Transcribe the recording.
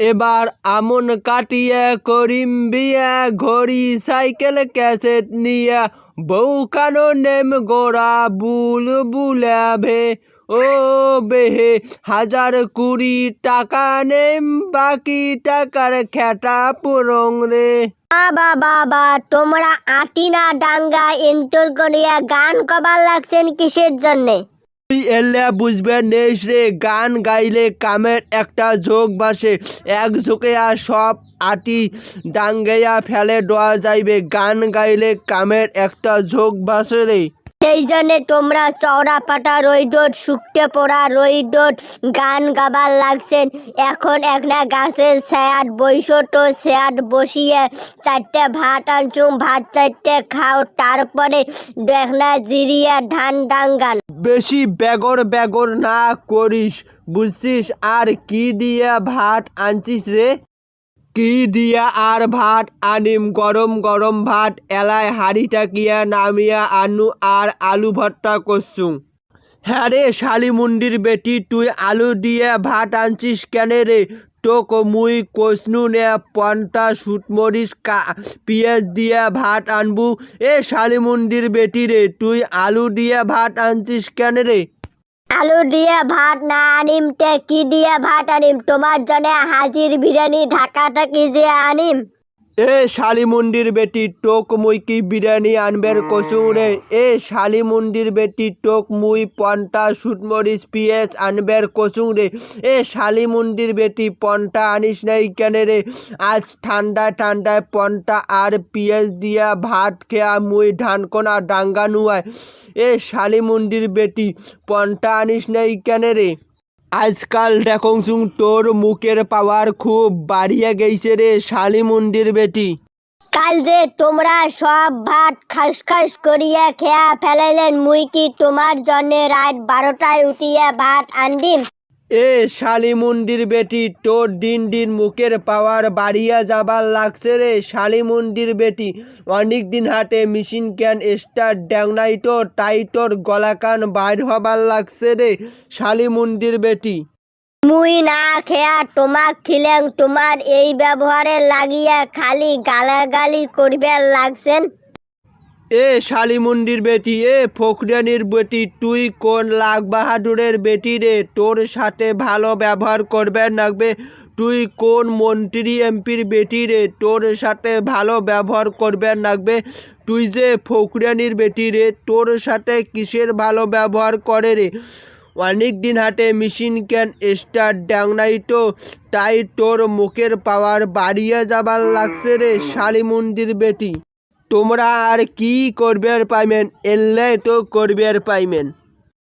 এবার আমন কাটিয়ে করিম বিয়া, ঘড়ি, সাইকেল, ক্যাসেট নিয়ে বউ কানো নেম গোড়া বুল বুলাবে? ও বেহে, হাজার কুড়ি টাকা নেম, বাকি টাকার খেটা পুরং রে। বাবা বাবা, তোমরা আটিনা ডাঙ্গা এন্টর করিয়া গান কবার লাগছেন কিসের জন্যে? তুই এলে বুঝবে নেই রে, গান গাইলে কামের একটা যোগ বাসে। এক ঝোঁকে আর সব আটি ডাঙ্গেয়া ফেলে দেওয়া যাইবে। গান গাইলে কামের একটা যোগ বাসে রে। সেই জন্যে তোমরা চওড়া পাটা রইডোট শুকতে পড়া রইডোট গান গাবার লাগছেন। এখন একটা গাছের স্যাট তো স্যাট বসিয়ে চারটে ভাত আনছুম, ভাত চারটে খাও, তারপরে দেখনা জিরিয়া ধান ডাঙ্গান। বেশি বেগর বেগর না করিস, বুঝছিস? আর কি দিয়া ভাত আনছিস রে? কি দিয়া আর ভাত আনিম? গরম গরম ভাত, এলাই হাড়িটা কিয়া নামিয়া আনু আর আলু ভর্তা করছুম হ্যাঁ রে শালিমুন্ডির বেটি, তুই আলু দিয়ে ভাত আনছিস কেন রে? তোক মুই কষনু নে, পন্টা, সুটমরিচ, কা, পিঁয়াজ দিয়া ভাত আনবু। এ শালিমুন্ডির বেটি রে, তুই আলু দিয়ে ভাত আনছিস কেন রে? আলু দিয়ে ভাত না আনিম তে কি দিয়ে ভাত আনিম। তোমার জন্য হাজির বিরিয়ানি ঢাকা থেকে যে আনিম? এ শালি শালিমুন্ডির বেটি টোক মুই কি বিরিয়ানি আনবের কসুং রে? এ শালিমুন্ডির বেটি টোক মুই পন্টা সুটমরিচ পিঁয়াজ আনবের রে। এ শালিমুন্ডির বেটি পন্টা আনিস নাই কেন রে? আজ ঠান্ডা ঠান্ডায় পন্টা আর পিঁয়াজ দিয়া ভাত খেয়া মুই ধানকোনা ডাঙ্গা নুয়ায়। এ শালিমুন্ডির বেটি পন্টা আনিস নাই কেন রে? আজকাল দেখুন তোর মুখের পাওয়ার খুব বাড়িয়ে গেছে রে শালিমুন্ডির বেটি। কাল যে তোমরা সব ভাত খাস খাস করিয়া খেয়া ফেলাইলেন, মুই কি তোমার জন্য রাত বারোটায় উঠিয়া ভাত আনদিম? এ শালিমুন্ডির বেটি, তোর দিন দিন মুখের পাওয়ার বাড়িয়া যাবার লাগছে রে শালিমুন্ডির বেটি। অনেক দিন হাটে মেশিন ক্যান স্টার ড্যাংনাইটো টাইটোর গলাকান বাইর হবার লাগছে রে শালিমুন্ডির বেটি। মুই না খেয়া তোমাক খিলেং তোমার এই ব্যবহারে লাগিয়া খালি গালাগালি করবে লাগছেন। এ শালিমুন্ডির বেটি, এ ফকরিয়ানির বেটি, তুই কোন বাহাদুরের বেটি রে? তোর সাথে ভালো ব্যবহার করবে লাগবে তুই কোন মন্ত্রী, এমপির বেটি রে? তোর সাথে ভালো ব্যবহার করবে লাগবে তুই যে ফকরিয়ানির বেটি রে, তোর সাথে কিসের ভালো ব্যবহার করে রে? অনেক দিন হাটে মেশিন ক্যান স্টার ড্যাংনাইটো তাই তোর মুখের পাওয়ার বাড়িয়ে যাবার লাগছে রে শালিমুন্ডির বেটি। তোমরা আর কি করবে পাইমেন? এলে তো করবে পাইমেন।